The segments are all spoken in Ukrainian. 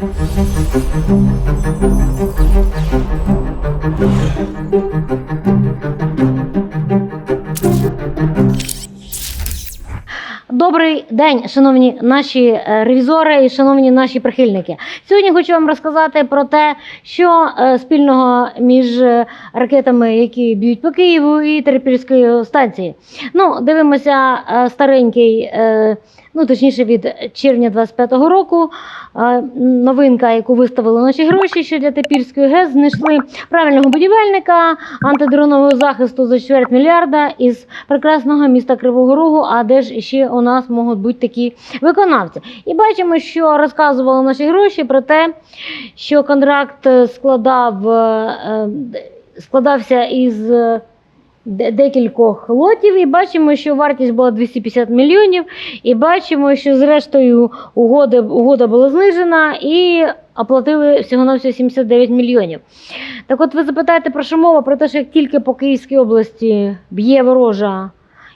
Добрий день, шановні наші е, ревізори і шановні наші прихильники. Сьогодні хочу вам розказати про те, що е, спільного між е, ракетами, які б'ють по Києву і Терпільської станції. Ну, дивимося старенький, ну точніше від червня 25-го року. Новинка, яку виставили наші гроші, що для Тепільської ГЕС знайшли правильного будівельника антидронового захисту за чверть мільярда із прекрасного міста Кривого Рогу. А де ж ще у нас можуть бути такі виконавці? І бачимо, що розказували наші гроші про те, що контракт е, складав е, е, складався із. Де- Декількох лотів, і бачимо, що вартість була 250 мільйонів. І бачимо, що зрештою угода, угода була знижена і оплатили всього на 79 мільйонів. Так от ви запитаєте про що мова? Про те, що як тільки по Київській області б'є ворожа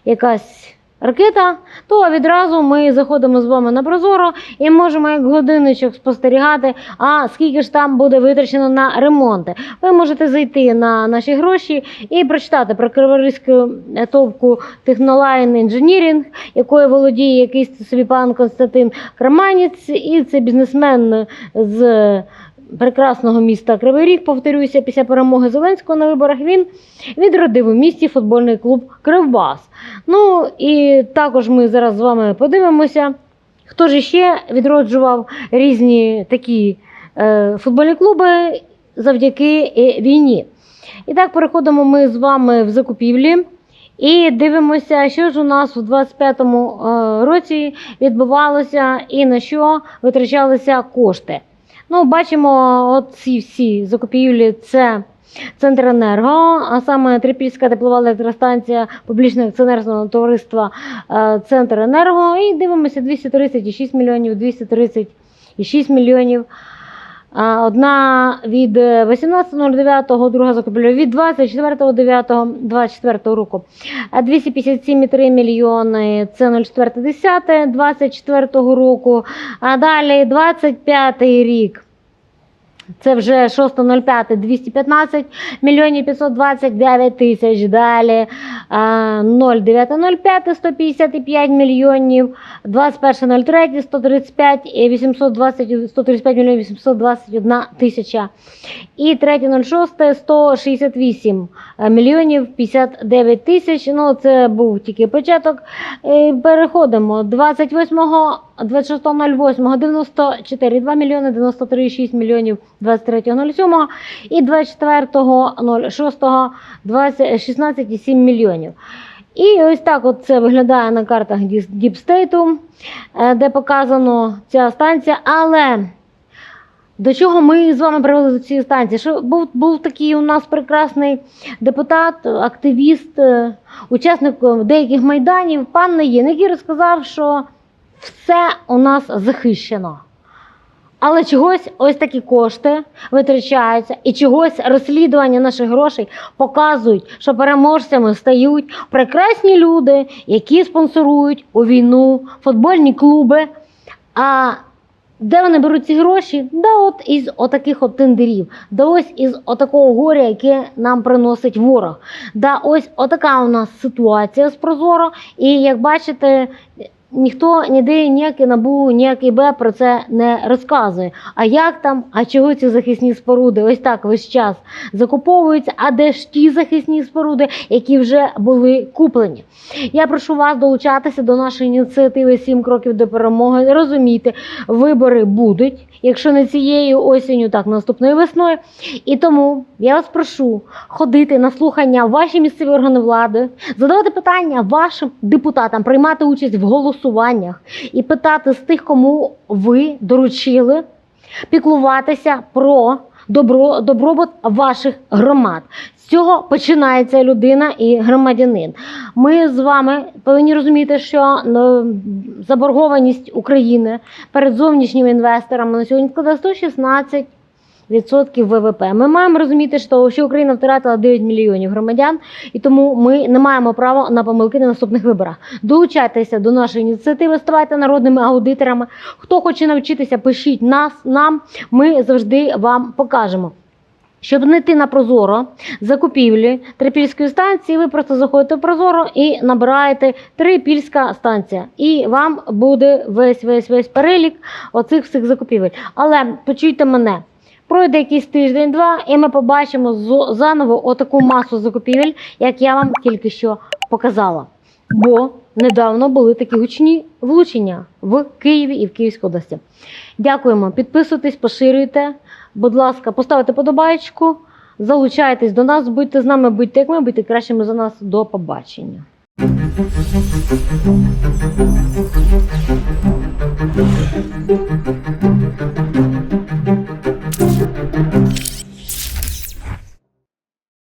якась ракета, то відразу ми заходимо з вами на Прозоро і можемо як годинничок спостерігати, а скільки ж там буде витрачено на ремонти. Ви можете зайти на наші гроші і прочитати про криворізьку товку Технолайн Engineering, якою володіє якийсь собі пан Константин Краманець, і це бізнесмен з прекрасного міста Кривий Ріг, повторюся, після перемоги Зеленського на виборах він відродив у місті футбольний клуб Кривбас. Ну і також ми зараз з вами подивимося, хто ж ще відроджував різні такі е, футбольні клуби завдяки війні. І так переходимо ми з вами в закупівлі. І дивимося, що ж у нас у 25-му е, році відбувалося і на що витрачалися кошти. Ну, бачимо, оці ці всі закупівлі це Центренерго, а саме Трипільська теплова електростанція публічного акціонерного товариства Центр Центренерго. І дивимося 236 мільйонів, 236 мільйонів. Одна від е, 18.09, друга закупівля від 24.09.24 року. А 257,3 мільйони це 04.10.24 року. А далі 25 рік. Це вже 6.05, 215 мільйонів 529 тисяч. Далі 0,905, 155 мільйонів, 21.03, 135, і 820, 135 мільйонів 821 тисяча. І 3.06, 168 мільйонів 59 тисяч. Ну, це був тільки початок. І переходимо 28 26.08 94 2 мільйони 93,6 мільйонів 23.07 і 24.06 16,7 мільйонів. І ось так от це виглядає на картах Діпстейту, де показано ця станція. Але до чого ми з вами привели до цієї станції? Що був, був такий у нас прекрасний депутат, активіст, е, учасник деяких майданів, пан Наєн, який розказав, що все у нас захищено. Але чогось ось такі кошти витрачаються, і чогось розслідування наших грошей показують, що переможцями стають прекрасні люди, які спонсорують у війну футбольні клуби. А де вони беруть ці гроші? Да от із отаких от тендерів, да ось із отакого горя, яке нам приносить ворог. Да ось отака у нас ситуація з Прозоро. І як бачите, ніхто ніде ніякий набу, ніякий Б про це не розказує. А як там, а чого ці захисні споруди? Ось так весь час закуповуються. А де ж ті захисні споруди, які вже були куплені? Я прошу вас долучатися до нашої ініціативи «7 кроків до перемоги. Розумійте, вибори будуть, якщо не цією осінню, так наступною весною. І тому я вас прошу ходити на слухання ваші місцеві органи влади, задавати питання вашим депутатам, приймати участь в голосуваннях і питати з тих, кому ви доручили піклуватися про добро, добробут ваших громад. З цього починається людина і громадянин. Ми з вами повинні розуміти, що е, заборгованість України перед зовнішніми інвесторами на сьогодні складає 116 відсотків ВВП. Ми маємо розуміти, що що Україна втратила 9 мільйонів громадян, і тому ми не маємо права на помилки на наступних виборах. Долучайтеся до нашої ініціативи, ставайте народними аудиторами. Хто хоче навчитися, пишіть нас нам. Ми завжди вам покажемо. Щоб знайти на Прозоро закупівлі Трипільської станції, ви просто заходите в Прозоро і набираєте Трипільська станція. І вам буде весь весь весь перелік оцих всіх закупівель. Але почуйте мене. Пройде якийсь тиждень-два, і ми побачимо заново отаку масу закупівель, як я вам тільки що показала. Бо недавно були такі гучні влучення в Києві і в Київській області. Дякуємо. Підписуйтесь, поширюйте. Будь ласка, поставте подобаєчку, залучайтесь до нас, будьте з нами, будьте як ми, будьте кращими за нас. До побачення.